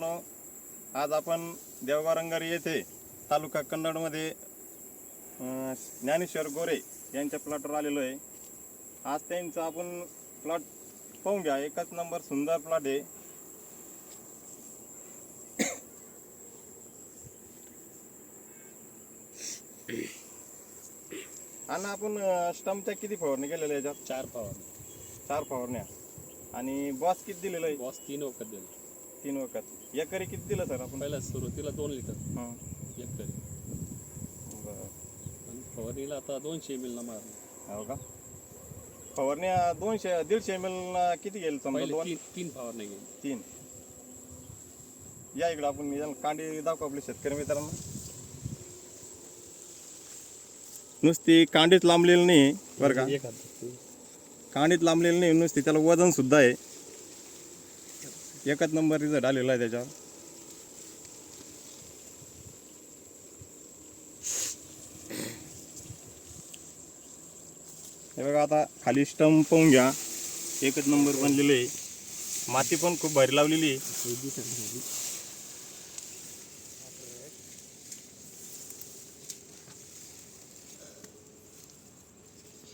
मित्रांनो आज आपण देवगाव रंगारी येथे तालुका कन्नडमध्ये ज्ञानेश्वर गोरे यांच्या प्लॉटवर आलेलो आहे. आज त्यांचा आपण प्लॉट पाहून घ्या. एकच नंबर सुंदर प्लॉट आहे. आणि आपण स्टमच्या किती फवारणी केलेल्या याच्यात? चार पावर चार फवारण्या. आणि बॉस किती दिलेलं आहे? बॉस तीन वखत दिलं तीन वखत एकरी किती दिलं सर आपण? पहिला सुरुवातीला दोन लिटर. हं. एक तरी बरं. आणि फवारणीला आता दोनशे एम ला मारलं. हो का? फवारण्या दोनशे दीडशे एम एल किती गेल समजा पहिले दोन? तीन तीन फवारणी गेली. तीन. या इकडे आपण याला कांडी दाखवू आपल्या शेतकरी मित्रांना. नुसती कांडीच लांबलेली नाही बरं का? एक हात. कांडीत लांबलेली नाही नुसती त्याला वजन सुद्धा आहे. एकच नंबर रिझल्ट आलेला आहे त्याच्यावर. हे बघा आता खाली स्टंप पाहून घ्या. एकच नंबर बनलेले आहे. माती पण खूप भारी लावलेली आहे.